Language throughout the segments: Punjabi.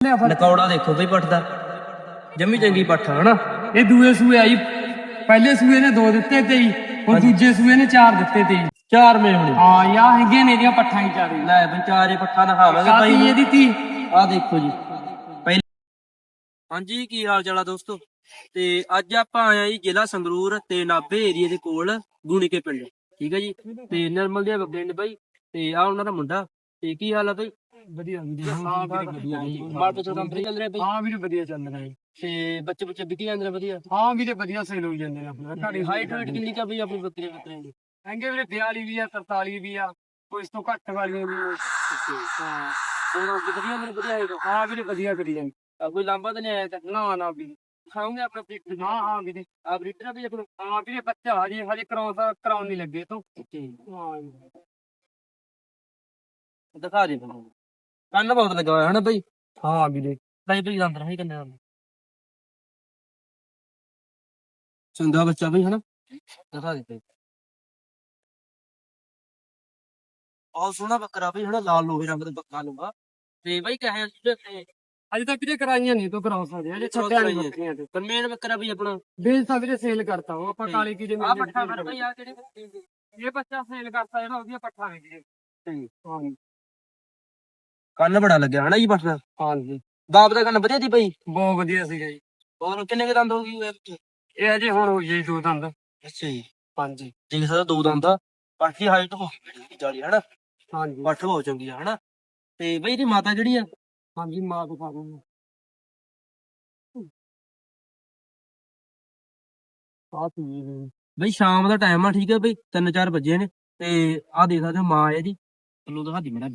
ਨਕੌੜਾ ਦੇਖੋ ਬਈ ਪੱਠ ਦਾ। ਜੰਮੀ ਚੰਗੀ ਆ ਹਨਾ? ਇਹ ਦੂਏ ਸੂਏ ਆਈ ਪਹਿਲੇ ਸੂਏ ਨੇ ਦੋ ਦਿੱਤੇ ਤੇ ਹੀ ਹੁਣ ਦੂਜੇ ਸੂਏ ਨੇ ਚਾਰ ਦਿੱਤੇ ਤੇ ਹੀ ਚਾਰ ਮੇ ਹੋਣੀ। ਹਾਂ ਯਾ ਹੈਗੇ ਨੇ ਇਹਦੀਆਂ ਪੱਠਾਂ ਹੀ ਚਾਰੇ। ਲੈ ਬਈ ਚਾਰੇ ਪੱਠਾ ਦਿਖਾਵਾਂਗੇ ਬਾਈ। ਇਹਦੀ ਤੀ ਆ ਦੇਖੋ ਜੀ। ਪਹਿਲੇ ਹਾਂਜੀ ਕੀ ਹਾਲ ਚਾਲ ਆ ਦੋਸਤੋ? ਤੇ ਅੱਜ ਆਪਾਂ ਆਏ ਆ ਜੀ ਜ਼ਿਲ੍ਹਾ ਸੰਗਰੂਰ ਤੇ ਨਾਭੇ ਏਰੀਆ ਦੇ ਕੋਲ ਗੂਣੀਕੇ ਪਿੰਡ। ਠੀਕ ਹੈ ਜੀ? ਤੇ ਨਿਰਮਲ ਦੇ ਬੱਬੇ ਨੇ ਬਾਈ। ਤੇ ਆ ਉਹਨਾਂ ਦਾ ਮੁੰਡਾ। ਤੇ ਕੀ ਹਾਲ ਆ ਬਾਈ? ਵਧੀਆ ਵਧੀਆ ਹਾਂ। ਵੀਰੇ ਵਧੀਆ ਮਾਲ ਪਚੋ ਕੰਪਨੀ ਚੱਲ ਰਿਹਾ ਬਾਈ। ਹਾਂ ਵੀਰੇ ਵਧੀਆ ਚੱਲ ਰਿਹਾ ਹੈ। ਤੇ ਬੱਚੇ ਬੱਚੇ ਵਿਕੀ ਜਾਂਦੇ ਨੇ ਵਧੀਆ? ਹਾਂ ਵੀਰੇ ਵਧੀਆ ਸੇਲ ਹੋ ਜਾਂਦੇ ਨੇ ਆਪਣਾ। ਤੁਹਾਡੀ ਹਾਈਟ ਵੇਟ ਕਿੰਨੀ ਕਾ ਬਈ ਆਪਣੀ ਬੱਕਰੀ ਬੱਕਰੀ ਦੀ? ਹੈਗੇ ਵੀਰੇ 42 ਵੀ ਆ 43 ਵੀ ਆ। ਕੋਈ ਇਸ ਤੋਂ ਘੱਟ ਵਾਲੀਆਂ ਵੀ ਆ। ਹਾਂ। ਉਹ ਵਧੀਆ ਮੇਰੇ ਵਧੀਆ ਹੈਗਾ। ਹਾਂ ਵੀਰੇ ਵਧੀਆ ਕਰੀ ਜਾਂਦੇ। ਆ ਕੋਈ ਲਾਂਬਾ ਤਾਂ ਨਹੀਂ ਆਇਆ ਤਾਂ ਨਾ ਨਾ ਵੀਰੇ। ਖਾਉਂਗੇ ਆਪਣਾ ਪੇਟ ਹਾਂ ਹਾਂ ਵੀਰੇ। ਆ ਬਰੀਡਰ ਵੀ ਆਪਣਾ? ਹਾਂ ਵੀਰੇ ਬੱਚਾ ਹਜੇ ਹਜੇ ਕਰਾਉਣ ਕਰਾਉਣ ਨਹੀਂ ਲੱਗੇ ਤੋਂ ਓਕੇ ਹਾਂ। ਦਿਖਾ ਦੇ ਮੈਨੂੰ। ਕੰਨ ਬਹੁਤ ਲੱਗਾ ਹੋਇਆ ਹਨਾ ਬਈ? ਹਾਂ ਵੀਰੇ ਬਾਈ ਬਈ ਅੰਦਰ ਹੈ ਕੰਨੇ ਅੰਦਰ। ਚੰਗਾ ਬੱਚਾ ਬਈ ਹਨਾ? ਦਿਖਾ ਦੇ ਬਈ। ਬਹੁਤ ਸੋਹਣਾ ਬੱਕਰਾ ਬਈ ਹਨਾ? ਲਾਲ ਲੋਹੇ ਰੰਗ ਦਾ ਬੱਕਰਾ ਲੂਗਾ। ਤੇ ਬਈ ਕਹੇ ਅਜੇ ਤੱਕ ਵੀਰੇ ਕਰਾਈਆਂ ਨਹੀਂ ਤੋਂ ਕਰਾ ਸਕਦੇ ਹਜੇ ਛੱਡਿਆ ਨਹੀਂ ਬੱਕਰੀਆਂ ਤੇ। ਪਰ ਮੇਨ ਬੱਕਰਾ ਬਈ ਆਪਣਾ? ਤਾਂ ਵੀਰੇ ਸੇਲ ਕਰਤਾ ਉਹ। ਆਪਾਂ ਕਾਲੇ ਕੀ ਦੇ ਆ ਪੱਠਾ ਫਿਰ ਬਈ ਆ ਕਿਹੜੀ ਇਹ ਬੱਚਾ ਸੇਲ ਕਰਤਾ ਜਿਹੜਾ ਉਹਦੀਆਂ ਪੱਠਾਂ ਵੀਰੇ। ਹਾਂ। ਕੰਨ ਬੜਾ ਲੱਗਿਆ ਹਨਾ ਜੀ ਪੱਠਾ ਹਾਂ ਜੀ ਬਾਪ ਦਾ ਕੰਨ ਵਧੀਆ ਦੀ ਬਈ ਬਹੁਤ ਵਧੀਆ ਸੀਗਾ ਜੀ। ਹੋਰ ਕਿੰਨੇ ਕੁ ਦੰਦ ਹੋ ਗਈ ਇਹ ਅਜੇ ਹੁਣ ਹੋਈ ਜੀ ਦੋ ਦੰਦ। ਅੱਛਾ ਜੀ। ਹਾਂਜੀ। ਦੇਖ ਸਕਦਾ ਦੋ ਦੰਦ ਆ ਬਾਕੀ ਹਾਈਟ ਹੋ ਜਾਲੀ ਹਨਾ? ਹਾਂਜੀ। ਪੱਠ ਬਹੁਤ ਚੰਗੀ ਆ ਹਨਾ? ਤੇ ਬਈ ਇਹਦੀ ਮਾਤਾ ਜਿਹੜੀ ਆ? ਹਾਂਜੀ ਮਾਂ ਕੋ ਪਾ ਦੂੰਗਾ ਆ ਬਈ ਸ਼ਾਮ ਦਾ ਟਾਈਮ ਆ ਠੀਕ ਹੈ ਬਈ 3-4 ਵਜੇ ਨੇ ਤੇ ਆ ਦੇਖ ਸਕਦੇ ਹੋ ਮਾਂ ਹੈ ਜੀ ਤੈਨੂੰ ਦਿਖਾ ਦੀ ਮੇਰਾ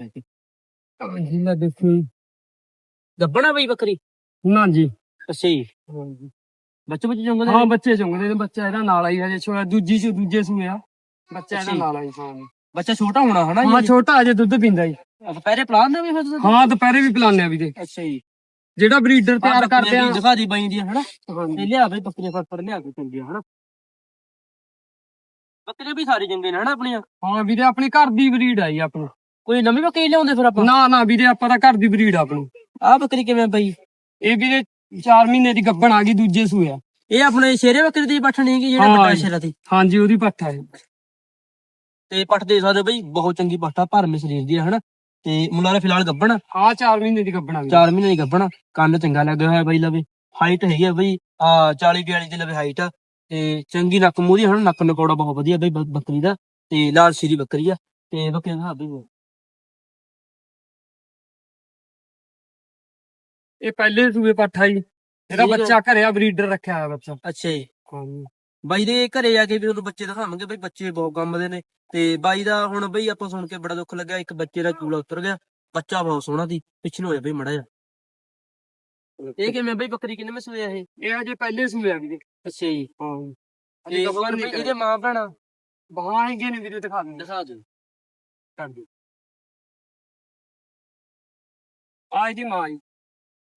ਹਾਂਜੀ ਲੈ ਦੇਖੋ ਜੀ। ਗੱਬਣਾ ਬਈ ਬੱਕਰੀ। ਨਾ ਜੀ। ਅੱਛਾ ਜੀ। ਬੱਚੇ ਬੱਚੇ ਚੰਗੇ ਹਾਂ ਬੱਚੇ ਚੁੰਗਦੇ ਨੇ। ਬੱਚਾ ਇਹਦਾ ਨਾਲ ਆਈ ਹਜੇ ਛੋਟਾ ਦੂਜੀ ਚ ਦੂਜੇ ਸੂਏ ਆ। ਬੱਚਾ ਇਹਦਾ। ਨਾਲ ਆਈ ਹਾਂ। ਬੱਚਾ ਛੋਟਾ ਹੋਣਾ ਹਨਾ ਹਾਂ ਛੋਟਾ ਅਜੇ ਦੁੱਧ ਪੀਂਦਾ ਜੀ। ਦੁਪਹਿਰੇ ਪਲਾਨ ਦੇ ਵੀ ਫਿਰ ਤੁਸੀਂ ਹਾਂ ਦੁਪਹਿਰੇ ਵੀ ਪਿਲਾਉਂਦੇ ਆ ਵੀਰੇ ਅੱਛਾ ਜੀ। ਜਿਹੜਾ ਬਰੀਡਰ ਤਿਆਰ ਕਰਦੇ ਆ। ਦਿਖਾ ਦੀ ਬਾਈ ਦੀ ਹਨਾ? ਤੇ ਲਿਆ ਬਈ ਬੱਕਰੀਆਂ ਫੜ ਫੜ ਲਿਆ ਕੇ ਚੰਗੀਆਂ ਹਨਾ? ਬੱਕਰੀਆਂ ਵੀ ਸਾਰੀ ਚੰਗੇ ਨੇ ਹਨਾ ਆਪਣੀਆਂ? ਹਾਂ ਵੀਰੇ ਆਪਣੀ ਘਰ ਦੀ ਬਰੀਡ ਆਈ ਆਪਣੀ। ਕੋਈ ਨਵੀਂ ਬੱਕਰੀ ਲਿਆਉਂਦੇ ਫਿਰ ਆਪਾਂ? ਨਾ ਨਾ ਵੀਰੇ ਆਪਾਂ ਤਾਂ ਘਰ ਦੀ ਬਰੀਡ ਆਪਣੀ। ਆਹ ਬੱਕਰੀ ਕਿਵੇਂ ਬਈ? ਇਹ ਵੀਰੇ 4 ਮਹੀਨੇ ਦੀ ਗੱਭਣ ਆ ਗਈ ਦੂਜੇ ਸੂਏ ਆ। ਇਹ ਆਪਣੇ ਸ਼ੇਰੇ ਬੱਕਰੀ ਦੀ ਪੱਠ ਨਹੀਂ ਕਿ ਜਿਹੜਾ ਹਾਂ ਵੱਡਾ। ਸ਼ੇਰਾ ਦੀ? ਹਾਂਜੀ ਉਹਦੀ ਪੱਠਾ ਹੈ ਤੇ ਪੱਠ ਦੇ ਸਕਦੇ ਹੋ ਬਈ ਬਹੁਤ ਚੰਗੀ ਪੱਠ ਆ ਭਰਮੇ ਸਰੀਰ ਦੀ ਆ ਹਨਾ? ਤੇ ਮੁੰਡਾ ਦਾ ਫਿਲਹਾਲ ਗੱਬਣ ਹਾਂ 4 ਮਹੀਨੇ ਦੀ ਗੱਭਣ ਆ ਗਈ 4 ਮਹੀਨੇ ਦੀ ਗੱਬਣ ਕੰਨ ਚੰਗਾ ਲੱਗਿਆ ਹੋਇਆ ਬਈ ਲਵੇ। ਹਾਈਟ ਹੈਗੀ ਆ ਬਈ ਆ 40 42 ਦੀ ਲਵੇ ਹਾਈਟ ਆ। ਤੇ ਚੰਗੀ ਨੱਕ ਮੂੰਹ ਦੀ ਹਨਾ? ਨੱਕ ਨਕੌੜਾ ਬਹੁਤ ਵਧੀਆ ਬਈ ਬ- ਬੱਕਰੀ ਦਾ। ਤੇ ਲਾਲ ਸ਼ੀਰੀ ਬੱਕਰੀ ਆ। ਤੇ ਬੱਕਰੀ ਦਾ ਹਿਸਾਬ ਇਹ ਪਹਿਲੇ ਸੂਏ ਪੱਠਾ ਜੀ ਇਹਦਾ। ਬੱਚਾ ਘਰੇ ਬਰੀਡਰ ਰੱਖਿਆ ਹੋਇਆ ਬੱਚਾ। ਅੱਛਾ ਜੀ। ਬਾਈ ਦੇ ਘਰੇ ਜਾ ਕੇ ਵੀ ਉਹਨੂੰ ਬੱਚੇ ਦਿਖਾਵਾਂਗੇ ਬਈ ਬੱਚੇ ਬਹੁਤ ਕੰਮ ਦੇ ਨੇ। ਤੇ ਬਾਈ ਦਾ ਹੁਣ ਬਈ ਆਪਾਂ ਸੁਣ ਕੇ ਬੜਾ ਦੁੱਖ ਲੱਗਿਆ ਇੱਕ ਬੱਚੇ ਦਾ ਚੂਲਾ ਉਤਰ ਗਿਆ। ਬੱਚਾ ਬਹੁਤ ਸੋਹਣਾ ਸੀ ਪਿੱਛੇ ਹੋ ਜਾ ਬਈ ਮੜਾ ਜਾ ਇਹ ਕਿਵੇਂ ਬਈ ਬੱਕਰੀ ਕਿੰਨੇ ਮਸੂਏ ਆ ਇਹ? ਇਹ ਅਜੇ ਪਹਿਲੇ ਸੂਏ ਆ ਵੀਰੇ। ਅੱਛਾ ਜੀ। ਹਾਂ ਤੇ ਅਜੇ ਬਈ ਨਹੀਂ ਇਹਦੇ ਮਾਂ ਭੈਣਾਂ? ਬਾਹਾਂ ਹੈਗੇ ਨੇ ਵੀਰੇ ਦਿਖਾ ਦਿੰਦੇ ਦਿਖਾ ਦਿਓ। ਕਰ ਦਿਓ। ਆ ਇਹਦੀ ਮਾਂ ਜੀ।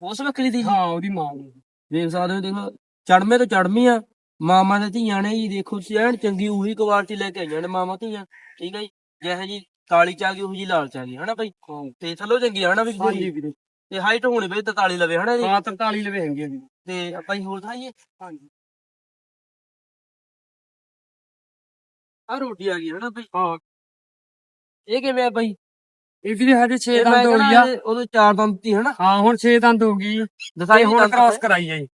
ਉਸ ਬੱਕਰੀ ਦੀ ਹਾਂ ਉਹਦੀ ਮਾਂ ਜੀ ਦੇਖ ਸਕਦੇ ਹੋ ਦੇਖੋ ਚੜਮੇ ਤੋਂ ਚੜਮੀ ਆ। ਮਾਮਾ ਦੇ ਧੀਆਂ ਨੇ ਜੀ ਦੇਖੋ ਤੁਸੀਂ ਐਨ ਚੰਗੀ ਉਹੀ ਕੁਆਲਿਟੀ ਲੈ ਕੇ ਆਈਆਂ ਨੇ ਮਾਮਾ ਧੀਆਂ। ਠੀਕ ਹੈ ਜੀ? ਜਿਹੇ ਜੀ ਕਾਲੀ ਚ ਗਈ ਉਹ ਜੀ ਲਾਲ ਚ ਗਈ ਹਨਾ ਹਾਂ। ਤੇ ਥੱਲੋਂ ਚੰਗੀ ਆ ਹਨਾ ਵੀ ਹਾਂਜੀ ਵੀਰੇ। ਤੇ ਹਾਈਟ ਹੋਣੀ ਬਈ 43 ਲਵੇ ਹਨਾ ਜੀ? ਹਾਂ 43 ਲਵੇ ਹੈਗੇ ਆ ਵੀਰੇ। ਤੇ ਆਪਾਂ ਹੀ ਹੋਰ ਖਾਈਏ ਹਾਂਜੀ। ਆ ਰੋਟੀ ਆ ਗਈ ਹਨਾ ਬਈ ਹਾਂ। ਇਹ ਕਿਵੇਂ ਆ ਬਈ ਇਹ ਵੀਰੇ ਹਜੇ 6 ਇਹ ਮੈਂ ਦੰਦ ਹੋ ਗਈ ਆ ਉਦੋਂ ਚਾਰ ਦੰਦ ਤੀ ਹਨਾ? ਹਾਂ ਹੁਣ 6 ਦੰਦ ਹੋ ਗਈ। ਦਿਖਾਈ ਤੇ ਹੁਣ ਕ੍ਰਾਸ ਕਰਾਈ ਆ ਜੀ।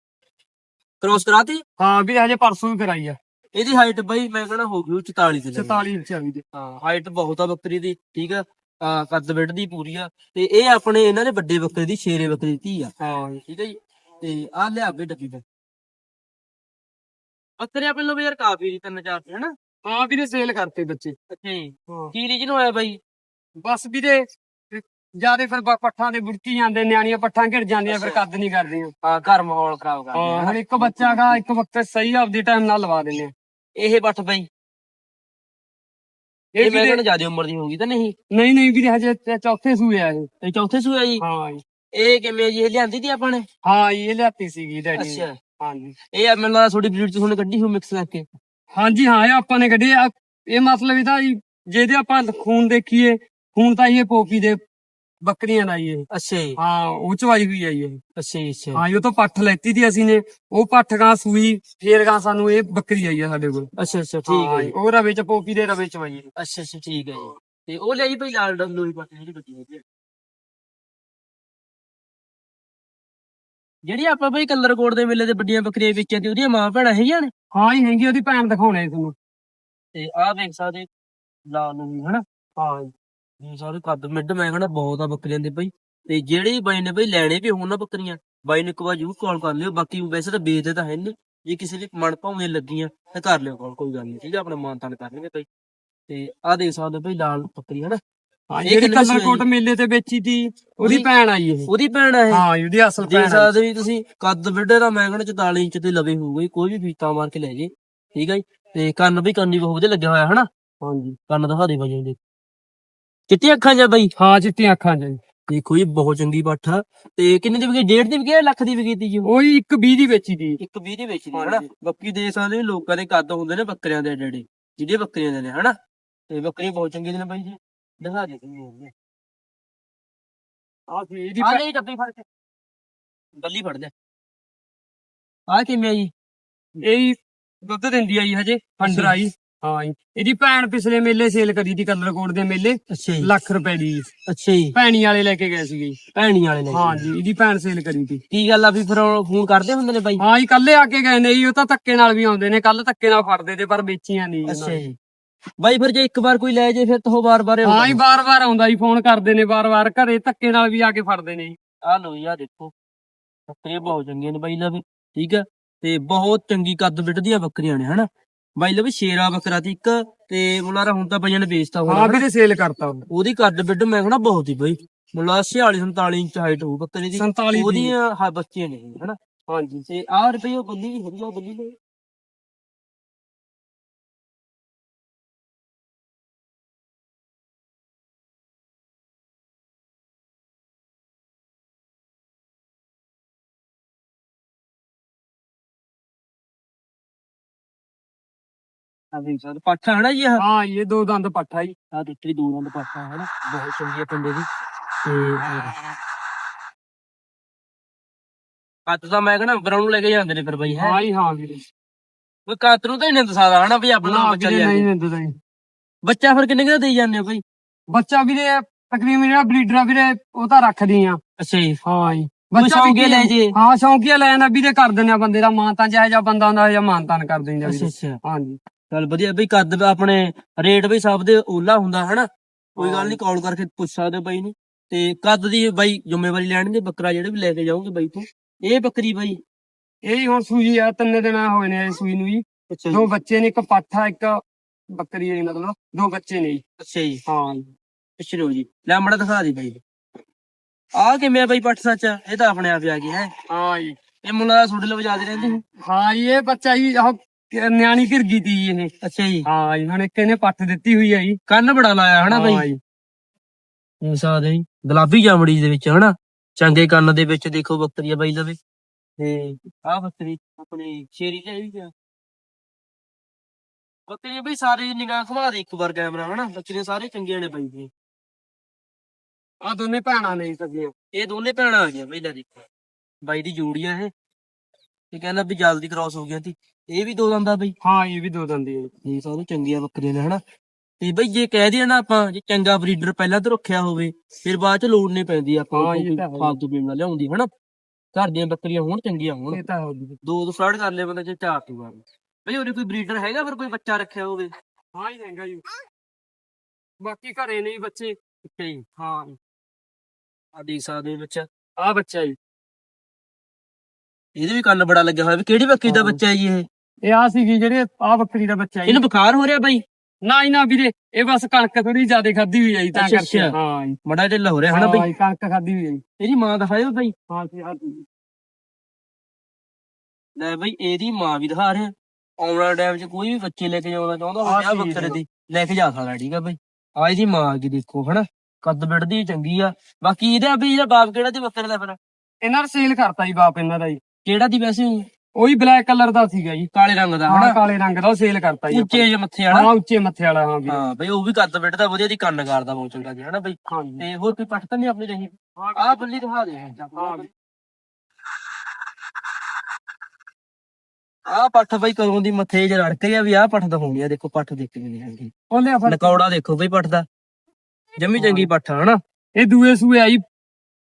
ਕ੍ਰਾਸ ਕਰਾਤੀ? ਹਾਂ ਵੀਰੇ ਹਜੇ ਪਰਸੋਂ ਹੀ ਕਰਾਈ ਆ। ਇਹਦੀ ਹਾਈਟ ਬਈ ਮੈਂ ਕਹਿੰਦਾ ਹੋ ਗਈ 44 ਤੇ ਲੱਗੀ। 44 ਇੰਚ ਆ ਹਾਂ ਹਾਈਟ ਬਹੁਤ ਆ ਬੱਕਰੀ ਦੀ ਠੀਕ ਆ? ਆ ਕੱਦ ਵਿੱਡ ਦੀ ਪੂਰੀ ਆ। ਤੇ ਇਹ ਆਪਣੇ ਇਹਨਾਂ ਦੇ ਵੱਡੇ ਬੱਕਰੇ ਦੀ ਸ਼ੇਰੇ ਬੱਕਰੀ ਦੀ ਧੀ ਆ। ਹਾਂ। ਠੀਕ ਹੈ ਜੀ? ਤੇ ਆ ਲਿਆ ਬੇ ਡੱਬੀ ਤੇ। ਬੱਕਰੇ ਆਪਣੇ ਲੋ ਯਾਰ ਕਾਫੀ ਦੀ ਤਿੰਨ ਚਾਰ ਤੇ ਹਨਾ? ਹਾਂ ਵੀਰੇ ਸੇਲ ਕਰਤੇ ਬੱਚੇ। ਅੱਛਾ ਕੀ ਰੀਜਨ ਹੋਇਆ ਬਾਈ? ਬਸ ਵੀਰੇ ਜਿਆਦੇ ਫਿਰ ਬ- ਪੱਠਾਂ ਦੇ ਬੁੜਕੀ ਜਾਂਦੇ ਨਿਆਣੀਆਂ ਪੱਠਾਂ ਘਿਰ ਜਾਂਦੀਆਂ ਫਿਰ ਕੱਦ ਨਹੀਂ ਕਰਦੀਆਂ। ਹਾਂ ਘਰ ਮਾਹੌਲ ਖਰਾਬ ਕਰ ਹਾਂ ਹੁਣ ਇੱਕ ਬੱਚਾ ਗਾ ਇੱਕ ਵਕਤ ਸਹੀ ਆਪਦੀ ਟਾਈਮ ਨਾਲ ਲਵਾ ਦਿੰਦੇ ਆ। ਇਹ ਬੱਠ ਬਾਈ ਇਹ ਇਹ ਮੈਂ ਵੀਰੇ ਜ਼ਿਆਦਾ ਉਮਰ ਦੀ ਹੋਗੀ ਤਾਂ ਨਹੀਂ। ਨਹੀਂ ਨਹੀਂ ਵੀਰੇ ਹਜੇ ਚੌਥੇ ਸੂਏ ਆ ਇਹ। ਇਹ ਚੌਥੇ ਸੂਆ ਜੀ? ਹਾਂ ਜੀ। ਇਹ ਕਿਵੇਂ ਜੀ? ਇਹ ਲਿਆਂਦੀ ਤੀ ਆਪਾਂ ਨੇ? ਹਾਂ ਜੀ, ਇਹ ਲਿਆਤੀ ਸੀਗੀ ਡੈਡੀ ਨੇ। ਅੱਛਾ। ਹਾਂ ਜੀ ਇਹ ਆ ਮੈਨੂੰ ਲੱਗਦਾ ਥੋੜੀ ਬਰੀਡ ਚ ਹੁਣ ਕੱਢੀ ਹੋ ਮਿਕਸ ਕਰਕੇ ਹਾਂਜੀ ਹਾਂ ਇਹ ਆਪਾਂ ਨੇ ਕੱਢੀ ਆ। ਇਹ ਮਤਲਬ ਇਹਦਾ ਜੀ ਜਿਹਦੇ ਆਪਾਂ ਖੂਨ ਦੇਖੀਏ ਖੂਨ ਤਾਂ ਇਹ ਪੋਪੀ ਦੇ ਬੱਕਰੀਆਂ ਦਾ ਇਹ। ਅੱਛਾ ਜੀ। ਹਾਂ ਉਹ ਚਵਾਈ ਹੋਈ ਜੀ ਇਹ। ਅੱਛਾ ਜੀ ਅੱਛਾ। ਹਾਂ ਉਹ ਤੋਂ ਪੱਠ ਲੈਤੀ ਦੀ ਅਸੀਂ ਨੇ। ਉਹ ਪੱਠ ਗਾਂ ਸੂਈ ਫੇਰ ਗਾਂ ਸਾਨੂੰ ਇਹ ਬੱਕਰੀ ਆਈ ਆ ਸਾਡੇ ਕੋਲ। ਅੱਛਾ ਅੱਛਾ ਠੀਕ ਹੈ ਹਾਂ ਜੀ। ਉਹ ਰਵੇ ਚ ਪੋਪੀ ਦੇ ਰਵੇ ਚ ਵਾਈ ਅੱਛਾ ਅੱਛਾ ਠੀਕ ਹੈ ਜੀ। ਤੇ ਉਹ ਲਈ ਭਾਈ ਲਾਲ ਡੱਲੂ ਹੀ ਪੱਟ ਜਿਹੜੀ ਵੱਡੀ ਹੈਗੀ। ਜਿਹੜੀ ਆਪਾਂ ਭਾਈ ਕਲਰ ਕੋਡ ਦੇ ਮੇਲੇ ਤੇ ਵੱਡੀਆਂ ਬੱਕਰੀਆਂ ਵੇਚੀਆਂ ਤੇ ਉਹਦੀਆਂ ਮਾਂ ਭੈਣਾਂ ਹੈਗੀਆਂ ਨੇ? ਹਾਂ ਹੀ ਹੈਗੀ ਉਹਦੀ ਭੈਣ ਦਿਖਾਉਣੇ ਤੁਹਾਨੂੰ। ਤੇ ਆਹ ਵੇਖ ਸਕਦੇ ਲਾਲ ਨੂੰ ਹਨਾ? ਹਾਂ ਜੀ। ਇਹ ਸਾਰੇ ਕੱਦ ਮਿੱਡ ਮੈਂ ਕਹਿੰਦਾ ਬਹੁਤ ਆ ਬੱਕਰੀਆਂ ਦੇ ਭਾਈ ਤੇ ਜਿਹੜੇ ਬਾਈ ਨੇ ਭਾਈ ਲੈਣੇ ਵੀ ਹੋਣ ਨਾ ਬੱਕਰੀਆਂ ਬਾਈ ਨੂੰ ਇੱਕ ਵਾਰ ਜ਼ਰੂਰ ਕਾਲ ਕਰ ਲਿਓ ਬਾਕੀ ਵੈਸੇ ਤਾਂ ਵੇਚਦੇ ਤਾਂ ਹੈ ਨਹੀਂ ਜੇ ਕਿਸੇ ਦੇ ਮਨ ਭਾਵੇਂ ਲੱਗੀਆਂ ਤਾਂ ਕਰ ਲਿਓ ਕਾਲ ਕੋਈ ਗੱਲ ਨਹੀਂ ਠੀਕ ਹੈ ਆਪਣਾ ਮਾਨ ਤਾਨ ਕਰਨਗੇ ਭਾਈ ਤੇ ਆਹ ਦੇਖ ਸਕਦੇ ਹੋ ਭਾਈ ਲਾਲ ਬੱਕਰੀ ਹਨਾ? ਹਾਂ ਇਹ ਜਿਹੜੀ ਕਲਰ ਕੋਟ ਜੀ? ਮੇਲੇ ਤੇ ਵੇਚੀ ਤੀ ਉਹਦੀ ਭੈਣ ਆਈ ਇਹ। ਉਹਦੀ ਭੈਣ ਆ ਇਹ। ਹਾਂ ਜੀ, ਉਹਦੀ ਅਸਲ ਦੇਖ ਭੈਣ ਆ। ਸਕਦੇ ਵੀ ਤੁਸੀਂ ਕੱਦ ਵਿੱਡੇ ਦਾ ਮੈਂ ਕਹਿੰਦਾ 44 ਇੰਚ ਦੇ ਲਵੇ ਹੋਊਗਾ ਜੀ, ਕੋਈ ਵੀ ਫੀਤਾ ਮਾਰ ਕੇ ਲੈ ਜੇ ਠੀਕ ਹੈ ਜੀ। ਤੇ ਕੰਨ ਵੀ ਕੰਨੀ ਬਹੁਤ ਵਧੀਆ ਲੱਗਿਆ ਹੋਇਆ ਹਨਾ? ਹਾਂ ਜੀ ਕੰਨ ਦਿਖਾ ਦੇ ਬਾਈ ਦੇ ਚਿੱਟੀਆਂ ਅੱਖਾਂ ਜਾਂ ਬਾਈ? ਹਾਂ ਚਿੱਟੀਆਂ ਅੱਖਾਂ ਜੀ। ਦੇਖੋ ਇਹ ਬਹੁਤ ਚੰਗੀ ਪੱਠ ਆ। ਤੇ ਕਿੰਨੇ ਦੀ ਵਿਕੀ ਡੇਢ ਦੀ ਵਿਕੀ ਲੱਖ ਦੀ ਵਿਕੀ ਤੀ ਜੀ ਉਹ? ਉਹ ਹੀ ਇੱਕ 20 ਦੀ ਵੇਚੀ ਤੀ ਇੱਕ 20 ਦੀ ਵੇਚਦੀ ਹਾਂਜੀ। ਹਨਾ? ਬਾਕੀ ਦੇ ਸਕਦੇ ਲੋਕਾਂ ਦੇ ਕੱਦ ਹੁੰਦੇ ਨੇ ਬੱਕਰੀਆਂ ਦੇ ਏਡੇ ਜਿਹੜੀਆਂ ਬੱਕਰੀਆਂ ਦੇ ਨੇ ਹਨਾ? ਤੇ ਬੱਕਰੀਆਂ ਬਹੁਤ ਚੰਗੀਆਂ ਨੇ ਬਾਈ ਜੀ। ਦਿਖਾ ਦੇ ਤੁਸੀਂ ਆ ਸੀ ਇਹਦੀ ਆ ਲਈ ਡੱਬੀ ਫੜ ਕੇ। ਬੱਲੀ ਫੜ ਲੈ। ਆ ਕਿਵੇਂ ਆ ਜੀ? ਇਹ ਦੁੱਧ ਦਿੰਦੀ ਆ ਜੀ ਹਜੇ ਅੰਡਰ ਆਈ। ਹਾਂ ਜੀ। ਇਹਦੀ ਭੈਣ ਪਿਛਲੇ ਮੇਲੇ ਸੇਲ ਕਰੀ ਤੀ ਕਲਰ ਕੋਟ ਦੇ ਮੇਲੇ ਅੱਛਾ ਜੀ। ਲੱਖ ਰੁਪਏ ਦੀ। ਅੱਛਾ ਜੀ। ਭੈਣੀ ਵਾਲੇ ਲੈ ਕੇ ਗਏ ਸੀਗੇ। ਜੀ। ਭੈਣੀ ਵਾਲੇ ਨੇ ਹਾਂ ਜੀ ਇਹਦੀ ਭੈਣ ਸੇਲ ਕਰੀ ਤੀ ਕੀ ਗੱਲ ਆ ਵੀ ਫਿਰ ਉਹ ਫੋਨ ਕਰਦੇ ਹੁੰਦੇ ਨੇ ਬਾਈ? ਹਾਂ ਜੀ ਕੱਲੇ ਆ ਕੇ ਗਏ ਨੇ ਜੀ ਉਹ ਤਾਂ ਧੱਕੇ ਨਾਲ ਵੀ ਆਉਂਦੇ ਨੇ ਕੱਲ ਧੱਕੇ ਨਾਲ ਫੜਦੇ ਤੇ ਪਰ ਵੇਚੀਆਂ ਨਹੀਂ ਅੱਛਾ ਜੀ। ਬਾਈ ਫਿਰ ਜੇ ਇੱਕ ਵਾਰ ਕੋਈ ਲੈ ਜੇ ਫਿਰ ਤਾਂ ਉਹ ਵਾਰ-ਵਾਰ ਹੀ ਹਾਂ ਜੀ ਬਾਰ-ਬਾਰ ਆਉਂਦਾ ਜੀ ਫੋਨ ਕਰਦੇ ਨੇ ਬਾਰ-ਬਾਰ ਘਰੇ ਧੱਕੇ ਨਾਲ ਵੀ ਆ ਕੇ ਫੜਦੇ ਨੇ ਜੀ। ਆ ਲੋ ਯਾ ਦੇਖੋ। ਬੱਕਰੀਆਂ ਬਹੁਤ ਚੰਗੀਆਂ ਨੇ ਬਾਈ ਲਵੇ ਠੀਕ ਆ? ਤੇ ਬਹੁਤ ਚੰਗੀ ਕੱਦ ਵਿੱਢਦੀਆਂ ਬੱਕਰੀਆਂ ਨੇ ਹਨਾ? ਬਾਈ ਲਵੇ ਸ਼ੇਰਾ ਬੱਕਰਾ ਤੇ ਇੱਕ ਤੇ ਮੁਲਾਰਾ ਹੁਣ ਤਾਂ ਬਈਆਂ ਨੇ ਵੇਚਤਾ ਹਾਂ ਹੋਣਾ ਵੀਰੇ ਸੇਲ ਕਰਤਾ ਉਹਨੇ। ਉਹਦੀ ਕੱਦ ਵਿੱਢ ਮੈਂ ਕਹਿੰਦਾ ਬਹੁਤ ਹੀ ਬਾਈ। ਮੁਲਾ 46 47 ਇੰਚ ਹਾਈਟ ਹੋਊ ਬੱਕਰੀ ਦੀ। 47 ਦੀ। ਉਹਦੀਆਂ ਹਾਂ ਬੱਚੀਆਂ ਨੇ ਹਨਾ। ਹਾਂ ਜੀ ਤੇ ਆਹ ਰੁਪਏ ਉਹ ਬੱਲੀ ਵੀ ਹੈਗੀ ਆ ਬੱਲੀ ਨੇ। ਆ ਦੇਖ ਸਕਦੇ। ਪਾਠਾ ਹਨਾ ਜੀ ਆਹ? ਹਾਂ ਜੀ, ਇਹ ਦੋ ਦੰਦ ਪੱਠਾ ਜੀ। ਆ ਦਿੱਤੀ ਦੂਰਾਂ ਦਾ ਪਾਠਾ ਹਨਾ ਬਹੁਤ ਚੰਗੀ ਆ ਪਿੰਡੇ ਦੀ। ਤੇ ਕੱਤ ਤਾਂ ਮੈਂ ਕਹਿੰਦਾ ਅੰਬਰਾਂ ਨੂੰ ਲੈ ਕੇ ਜਾਂਦੇ ਨੇ ਫਿਰ ਬਾਈ ਹੈ? ਹਾਂ ਜੀ ਹਾਂ ਵੀਰੇ। ਕੋਈ ਕੱਤ ਨੂੰ ਤਾਂ ਨਹੀਂ ਦਸਾਦਾ ਹਨਾ ਵੀ ਆਪਣਾ ਨਾ ਬੱਚਾ ਵੀਰੇ ਲਿਆ ਨਹੀਂ ਬੱਚਾ ਫਿਰ ਕਿੰਨੇ ਕੁ ਦਾ ਦੇਈ ਜਾਂਦੇ ਹੋ ਬਾਈ? ਬੱਚਾ ਵੀਰੇ ਤਕਰੀਬਨ ਜਿਹੜਾ ਬਲੀਡਰ ਆ ਵੀਰੇ ਉਹ ਤਾਂ ਰੱਖਦੀ ਆ। ਅੱਛਾ ਜੀ। ਹਾਂ ਜੀ। ਕੋਈ ਸ਼ੌਂਕੀਆ ਲੈ ਜੇ। ਹਾਂ ਸ਼ੌਂਕੀਆ ਲੈ ਜਾਂਦਾ ਵੀਰੇ ਕਰ ਦਿੰਦੇ ਆ ਬੰਦੇ ਦਾ ਮਾਨ ਤਾਂ ਜਿਹੋ ਜਿਹਾ ਬੰਦਾ ਹੁੰਦਾ ਜਾਂ ਮਾਨ ਤਾਨ ਕਰ ਦਿੰਦੇ ਆ ਅੱਛਾ ਵੀਰੇ। ਅੱਛਾ। ਹਾਂ ਜੀ। ਚੱਲ ਵਧੀਆ ਬਈ ਕੱਦ ਆਪਣੇ ਰੇਟ ਵੀ ਸਭ ਦੇ ਓਲਾ ਹੁੰਦਾ ਹਨਾ। ਕੋਈ ਗੱਲ ਨਹੀਂ ਕਾਲ ਕਰਕੇ ਪੁੱਛ ਸਕਦੇ ਹੋ ਬਾਈ ਨੂੰ। ਤੇ ਕੱਦ ਦੀ ਬਾਈ ਜ਼ਿੰਮੇਵਾਰੀ ਲੈਣਗੇ ਬੱਕਰਾ ਜਿਹੜੇ ਵੀ ਲੈ ਕੇ ਜਾਓਗੇ ਬਾਈ ਤੋਂ ਇਹ ਬੱਕਰੀ ਬਾਈ। ਇਹ ਹੀ ਹੁਣ ਸੂਈ ਆ ਤਿੰਨ ਦਿਨ ਹੋਏ ਨੇ ਇਹ ਸੂਈ ਨੂੰ ਜੀ। ਅੱਛਾ ਦੋ ਬੱਚੇ ਨੇ ਇੱਕ ਪਾਠਾ ਇੱਕ ਬੱਕਰੀ ਹੈ ਜੀ ਮਤਲਬ ਦੋ ਬੱਚੇ ਨੇ ਜੀ। ਅੱਛਾ ਜੀ। ਹਾਂ। ਜੀ। ਪਿਛਰੋ ਜੀ। ਲੈ ਮੜਾ ਦਿਖਾ ਦੇ ਬਾਈ। ਆ ਕਿਵੇਂ ਆ ਬਾਈ ਪੱਟ ਸੱਚ? ਇਹ ਤਾਂ ਆਪਣੇ ਆਪ ਹੀ ਆ ਗਿਆ ਹੈ। ਹਾਂ ਜੀ। ਇਹ ਮੁੱਲਾ ਤੁਹਾਡੇ ਲਈ ਵਜਾਦੇ ਰਹਿੰਦੇ ਨੇ। ਹਾਂ ਜੀ ਇਹ ਬੱਚਾ ਜੀ ਆਹ ਕ- ਨਿਆਣੀ ਘਿਰ ਗਈ ਜੀ ਇਹ। ਅੱਛਾ ਜੀ। ਹਾਂ ਜੀ ਹੁਣ ਇੱਕ ਇਹਨੇ ਪੱਠ ਦਿੱਤੀ ਹੋਈ ਆ ਜੀ। ਕੰਨ ਬੜਾ ਲਾਇਆ ਹਨਾ ਹਾਂ ਬਾਈ ਜੀ। ਇਹ ਸਾਦੇ ਜੀ। ਗੁਲਾਬੀ ਜਾਮੜੀ ਦੇ ਵਿੱਚ ਹਨਾ। ਚੰਗੇ ਕੰਨ ਦੇ ਵਿੱਚ ਦੇਖੋ ਬੱਕਰੀ ਆ ਬਾਈ ਲਵੇ। ਤੇ ਆਹ ਬੱਕਰੀ ਆਪਣੀ ਸ਼ੇਰੀ ਤੇ ਵੀ ਆ। ਬੱਕਰੀ ਬਈ ਸਾਰੇ ਨਿਗਾਹ ਘੁਮਾ ਦੇ ਇੱਕ ਵਾਰ ਕੈਮਰਾ ਹਨਾ। ਬੱਕਰੀਆਂ ਸਾਰੇ ਚੰਗੀਆਂ ਨੇ ਬਾਈ ਦੀਆਂ ਆ ਦੋਨੇ ਭੈਣਾਂ ਨੇ ਜੀ ਸਗੀਆਂ ਇਹ ਦੋਨੇ ਭੈਣਾਂ ਆ ਗਈਆਂ ਬਈ ਲੈ ਦੇਖੋ। ਬਾਈ ਦੀ ਜੋੜੀ ਆ ਇਹ। ਇਹ ਕਹਿੰਦਾ ਵੀ ਜਲਦੀ ਕ੍ਰਾਸ ਹੋ ਗਿਆ ਤੀ। ਇਹ ਵੀ ਦੋ ਦੰਦਾ ਬਈ। ਹਾਂ ਇਹ ਵੀ ਦੋ ਦੰਦੀ ਹੈ। ਇਹ ਸਾਰੇ ਚੰਗੀਆਂ ਬੱਕਰੀਆਂ ਨੇ ਹਨਾ? ਤੇ ਬਈ ਜੇ ਕਹਿ ਦਈਏ ਨਾ ਆਪਾਂ ਜੇ ਚੰਗਾ ਬਰੀਡਰ ਪਹਿਲਾਂ ਤੋਂ ਰੱਖਿਆ ਹੋਵੇ ਫਿਰ ਬਾਅਦ ਚ ਲੋੜ ਨਹੀਂ ਪੈਂਦੀ ਆਪਾਂ। ਫਾਲਤੂ ਬੀਮਾ ਲਿਆਉਂਦੀ ਹਨਾ? ਘਰ ਦੀਆਂ ਬੱਕਰੀਆਂ ਹੋਣ ਚੰਗੀਆਂ ਹੋਣ। ਇਹ ਤਾਂ। ਦੋ ਦੋ ਫਰਾਡ ਕਰ ਲਿਆ ਬੰਦਾ ਜੇ ਚਾਰ ਤੋਂ ਬਾਅਦ ਬਈ ਉਹਦੇ ਕੋਈ ਬਰੀਡਰ ਹੈਗਾ ਫਿਰ ਕੋਈ ਬੱਚਾ ਰੱਖਿਆ ਹੋਵੇ? ਹਾਂ ਹੀ ਹੈਗਾ ਜੀ। ਬਾਕੀ ਘਰੇ ਨਹੀਂ ਬੱਚੇ। ਜੀ। ਹਾਂ। ਆ ਦੇਖ ਸਕਦੇ ਬੱਚਾ ਆ ਬੱਚਾ ਜੀ। ਇਹਦੇ ਵੀ ਕੰਨ ਬੜਾ ਲੱਗਿਆ ਹੋਇਆ ਵੀ ਕਿਹੜੀ ਬੱਕਰੀ ਦਾ। ਬੱਚਾ ਹੈ ਜੀ ਇਹ? ਇਹ ਆ ਸੀਗੀ ਜਿਹੜੇ ਆ ਬੱਕਰੀ ਦਾ ਬੱਚਾ ਜੀ। ਇਹਨੂੰ ਬੁਖਾਰ ਹੋ ਰਿਹਾ ਬਾਈ? ਨਾ ਹੀ ਨਾ ਵੀਰੇ ਇਹ ਬਸ ਕਣਕ ਥੋੜੀ ਜ਼ਿਆਦਾ ਖਾਦੀ ਹੋਈ ਆ ਜੀ ਤਾਂ ਅੱਛਾ, ਕਰਕੇ। ਅੱਛਾ। ਹਾਂ ਜੀ। ਮੜਾ ਢਿੱਲਾ ਹੋ ਰਿਹਾ ਹਨਾ ਹਾਂ ਬਈ? ਜੀ, ਕਣਕ ਖਾਦੀ ਹੋਈ ਆ ਜੀ। ਇਹਦੀ ਮਾਂ ਦਿਖਾਇਓ ਬਾਈ। ਹਾਂ ਜੀ ਹਾਂ ਜੀ। ਲੈ ਬਈ ਇਹਦੀ ਮਾਂ ਵੀ ਦਿਖਾ ਰਿਹਾ। ਆਉਣ ਵਾਲੇ ਟਾਈਮ 'ਚ ਕੋਈ ਵੀ ਬੱਚੇ ਲੈ ਕੇ ਜਾਣਾ ਚਾਹੁੰਦਾ ਆਹ ਹੋਵੇ ਆ। ਚੀਜ਼ ਬੱਕਰੇ ਹੈ। ਦੀ ਲੈ ਕੇ ਜਾ ਸਕਦਾ ਠੀਕ ਆ ਬਈ? ਆ ਇਹਦੀ ਮਾਂ ਆ ਗਈ ਦੇਖੋ ਹਨਾ? ਕੱਦ ਬਿੜਦੀ ਚੰਗੀ ਆ। ਬਾਕੀ ਇਹਦਾ ਵੀ ਇਹਦਾ ਬਾਪ ਕਿਹੜਾ ਦੀ ਬੱਕਰੇ ਦਾ ਫਿਰ? ਇਹਨਾਂ ਨੇ ਸੇਲ ਕਰਤਾ ਜੀ ਬਾਪ ਇਹਨਾਂ ਦਾ ਜੀ। ਕਿਹੜਾ ਦੀ ਵੈਸੇ ਉਹ? ਉਹੀ ਬਲੈਕ ਕਲਰ ਦਾ ਸੀਗਾ ਜੀ ਕਾਲੇ ਰੰਗ ਦਾ ਹਾਂ ਹਨਾ? ਕਾਲੇ ਰੰਗ ਦਾ ਉਹ ਸੇਲ ਕਰਤਾ ਜੀ ਉੱਚੇ ਜਿਹੇ ਮੱਥੇ। ਵਾਲਾ। ਹਾਂ ਉੱਚੇ ਮੱਥੇ ਵਾਲਾ ਹਾਂ ਵੀ ਹਾਂ ਬਈ ਉਹ ਵੀ ਕੱਦ ਬੈਠ ਦਾ ਵਧੀਆ ਦੀ ਕੰਨ ਕਰਦਾ ਬਹੁਤ ਚੰਗਾ ਜੀ ਹਨਾ ਬਈ? ਹਾਂ ਜੀ। ਤੇ ਹੋਰ ਕੋਈ ਪੱਟ ਤਾਂ ਨਹੀਂ ਆਪਣੀ ਰਹੀ? ਆਹ ਬੱਲੀ ਦਿਖਾ ਦੇ ਹਾਂ। ਆਹ ਪੱਠ ਬਈ ਕਦੋਂ ਦੀ ਮੱਥੇ 'ਚ ਰੜ ਕੇ ਆ ਵੀ ਆਹ ਪੱਠ ਦਿਖਾਉਣੀ ਆ ਦੇਖੋ ਪੱਠ ਦੇਖ ਕੇ ਨਹੀਂ ਜਾਂਦੀ ਉਹ ਲਿਆ ਫੜ ਨਕੌੜਾ ਦੇਖੋ ਬਈ ਪੱਠ ਦਾ। ਜੰਮੀ ਚੰਗੀ ਪੱਠ ਆ ਹਨਾ? ਇਹ ਦੂਏ ਸੂਏ ਆਈ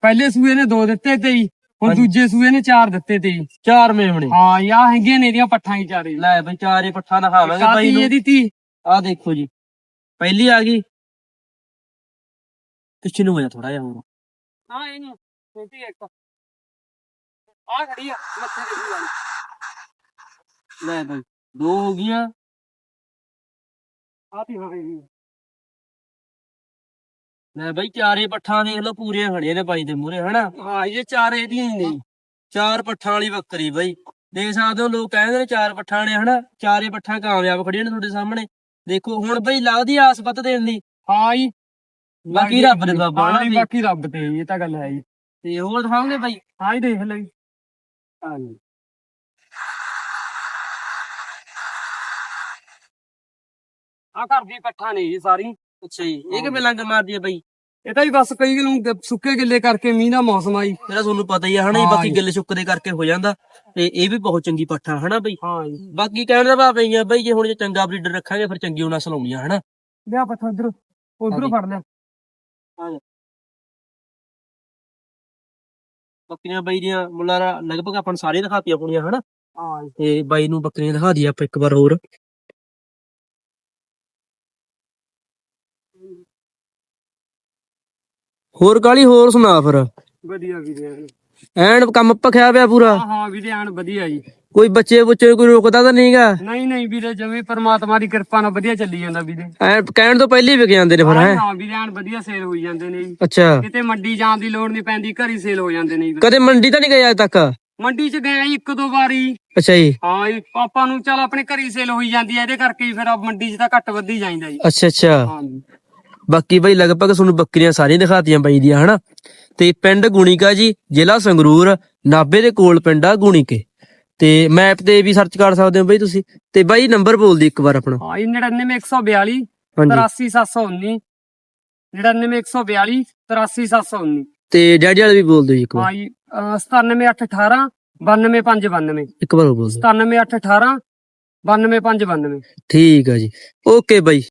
ਪਹਿਲੇ ਸੂਏ ਨੇ ਦੋ ਦਿੱਤੇ ਤੇ ਜੀ। ਹੁਣ। ਦੂਜੇ ਸੂਏ ਨੇ ਚਾਰ ਦਿੱਤੇ ਤੇ ਜੀ ਚਾਰ ਮੇਮਣੇ ਹਾਂ ਯਾ ਹੈਗੀਆਂ ਨੇ ਇਹਦੀਆਂ ਪੱਠਾਂ ਹੀ ਚਾਰੇ। ਲੈ ਬਈ ਚਾਰੇ ਪੱਠਾਂ ਦਿਖਾਵਾਂਗੇ ਬਾਈ ਨੂੰ। ਇਹਦੀ ਤੀ ਆਹ ਦੇਖੋ ਜੀ ਪਹਿਲੀ ਆ ਗਈ। ਪਿੱਛੇ ਨੂੰ ਹੋ ਜਾ ਥੋੜਾ ਜਿਹਾ ਹੋਰ। ਹਾਂ ਇਹ ਨਹੀਂ ਛੋਟੀ ਇੱਕ। ਆ ਖੜੀ ਆ ਮੱਥੇ ਦੇ ਵਾਲੀ। ਲੈ ਬਈ ਦੋ ਹੋ ਗਈਆਂ। ਆ ਤੀ ਹਾਂ ਇਹ ਲੈ ਬਈ ਚਾਰੇ ਪੱਠਾਂ ਦੇਖ ਲਓ ਪੂਰੀਆਂ ਖੜੀਆਂ ਨੇ ਬਾਈ ਦੇ ਮੂਰੇ ਹਨਾ? ਹਾਂ ਇਹ ਚਾਰ ਇਹਦੀਆਂ ਹੀ ਨੇ। ਚਾਰ ਪੱਠਾਂ ਵਾਲੀ ਬੱਕਰੀ ਬਈ। ਦੇਖ ਸਕਦੇ ਹੋ ਲੋਕ ਕਹਿੰਦੇ ਨੇ ਚਾਰ ਪੱਠਾਂ ਨੇ ਹਨਾ? ਚਾਰੇ ਪੱਠਾਂ ਕਾਮਯਾਬ ਖੜੀਆਂ ਨੇ ਤੁਹਾਡੇ ਸਾਹਮਣੇ। ਦੇਖੋ ਹੁਣ ਬਈ ਲੱਗਦੀ ਆਸ ਪੱਤ ਦੇਣ ਦੀ। ਹਾਂ ਜੀ। ਬਾਕੀ ਰੱਬ ਦੇ ਬਾਬਾ ਵੀ। ਬਾਕੀ ਰੱਬ ਤੇ ਇਹ ਤਾਂ ਗੱਲ ਹੈ ਜੀ। ਤੇ ਹੋਰ ਦਿਖਾਓਗੇ ਬਈ? ਹਾਂ ਜੀ ਦੇਖ ਲਈ ਹਾਂ ਜੀ। ਆ ਘਰ ਦੀ ਪੱਠਾ ਨੇ ਜੀ ਸਾਰੀ ਅੱਛਾ ਜੀ ਇਹ ਕਿਵੇਂ ਲੰਗ ਮਾਰਦੀ ਹੈ ਬਈ? ਇਹ ਤਾਂ ਹੀ ਬਸ ਕਈ ਨੂੰ ਸੁੱਕੇ ਗਿੱਲੇ ਕਰਕੇ ਮੀਂਹ ਦਾ ਮੌਸਮ ਆਈ ਜਿਹੜਾ ਤੁਹਾਨੂੰ ਪਤਾ ਹੀ ਆ ਹਨਾ ਜੀ ਹਾਂ ਬਾਕੀ ਜੀ। ਗਿੱਲੇ ਸੁੱਕਦੇ ਕਰਕੇ ਹੋ ਜਾਂਦਾ ਤੇ ਇਹ ਵੀ ਬਹੁਤ ਚੰਗੀ ਪੱਠਾ ਹਨਾ ਬਈ? ਹਾਂ ਜੀ। ਬਾਕੀ ਕਹਿਣ ਦਾ ਭਾਵ ਇਹ ਆ ਬਈ ਜੇ ਹੁਣ ਜੇ ਚੰਗਾ ਬਰੀਡਰ ਰੱਖਾਂਗੇ ਫਿਰ ਚੰਗੀ ਉਹਨਾਂ ਸਲਾਉਣੀਆਂ ਹਨਾ? ਲਿਆ ਪੱਠਾ ਉਧਰ ਉਧਰੋਂ ਫੜ ਲਿਆ। ਬੱਕਰੀਆਂ ਬਾਈ ਦੀਆਂ ਮੁੱਲਾਰਾ ਲਗਭਗ ਆਪਾਂ ਨੂੰ ਸਾਰੀਆਂ ਦਿਖਾਤੀਆਂ ਪੂਣੀਆਂ ਹਨਾ? ਹਾਂ ਜੀ। ਤੇ ਬਾਈ ਨੂੰ ਬੱਕਰੀਆਂ ਦਿਖਾ ਦਈਏ ਆਪਾਂ ਇੱਕ ਵਾਰ ਹੋਰ। ਹੋਰ ਕਾਲੀ ਹੋਰ ਸੁਣਾ ਫਿਰ। ਵਧੀਆ ਵੀਰੇ ਐਨ। ਕੰਮ ਪਖਿਆ ਪਿਆ ਪੂਰਾ? ਹਾਂ ਹਾਂ ਵੀਰੇ ਆਣ ਵਧੀਆ ਜੀ। ਕੋਈ ਬੱਚੇ ਬੁੱਚੇ ਕੋਈ ਰੋਕਦਾ ਤਾਂ ਨਹੀਂਗਾ? ਨਹੀਂ ਨਹੀਂ ਵੀਰੇ ਜਿਵੇਂ ਪਰਮਾਤਮਾ ਦੀ ਕਿਰਪਾ ਨਾਲ ਵਧੀਆ ਚੱਲੀ ਜਾਂਦਾ ਵੀਰੇ। ਐ ਕਹਿਣ ਤੋਂ ਪਹਿਲੇ ਹੀ ਵਿਕ ਜਾਂਦੇ ਨੇ ਫਿਰ ਹਾਂ ਹੈ? ਹਾਂ ਵੀਰੇ ਆਣ ਵਧੀਆ ਸੇਲ ਹੋਈ ਜਾਂਦੇ ਨੇ ਜੀ। ਅੱਛਾ। ਕਿਤੇ ਮੰਡੀ ਜਾਣ ਦੀ ਲੋੜ ਨਹੀਂ ਪੈਂਦੀ ਘਰ ਹੀ ਸੇਲ ਹੋ ਜਾਂਦੇ ਨੇ ਜੀ। ਕਦੇ ਮੰਡੀ ਤਾਂ ਨਹੀਂ ਗਏ ਅੱਜ ਤੱਕ? ਮੰਡੀ 'ਚ ਗਏ ਜੀ ਇੱਕ ਦੋ ਵਾਰੀ। ਅੱਛਾ ਜੀ। ਹਾਂ ਜੀ ਆਪਾਂ ਨੂੰ ਚੱਲ ਆਪਣੇ ਘਰ ਹੀ ਸੇਲ ਹੋਈ ਜਾਂਦੀ ਹੈ ਇਹਦੇ ਕਰਕੇ ਹੀ ਫਿਰ ਆ ਮੰਡੀ 'ਚ ਤਾਂ ਘੱਟ ਵੱਧ ਹੀ ਜਾਂਦਾ ਜੀ। ਅੱਛਾ ਅੱਛਾ। ਹਾਂ ਜੀ। ਬਾਕੀ ਬਈ ਲਗਭਗ ਤੁਹਾਨੂੰ ਬੱਕਰੀਆਂ ਸਾਰੀਆਂ ਦਿਖਾਤੀਆਂ ਬਾਈ ਦੀਆਂ ਹਨਾ? ਤੇ ਪਿੰਡ ਗੁਣੀਕਾ ਜੀ ਜ਼ਿਲ੍ਹਾ ਸੰਗਰੂਰ ਨਾਬੇ ਦੇ ਕੋਲ ਪਿੰਡ ਆ ਗੁਣੀਕੇ। ਤੇ ਮੈਪ ਤੇ ਵੀ ਸਰਚ ਕਰ ਸਕਦੇ ਹੋ ਬਈ ਤੁਸੀਂ। ਤੇ ਬਾਈ ਨੰਬਰ ਬੋਲ ਦੀ ਇੱਕ ਵਾਰ ਆਪਣਾ। ਹਾਂ ਜੀ 99142 ਹਾਂਜੀ। 83719 99142 83719 ਤੇ ਡੈਡੀ ਵਾਲਾ ਵੀ ਬੋਲ ਦਿਓ ਜੀ ਇੱਕ ਹਾਂ ਵਾਰ ਅਹ 97818 92592 ਇੱਕ ਵਾਰ ਬੋਲ ਦਿਓ 97818 92592 ਠੀਕ ਆ ਜੀ। Okay bye.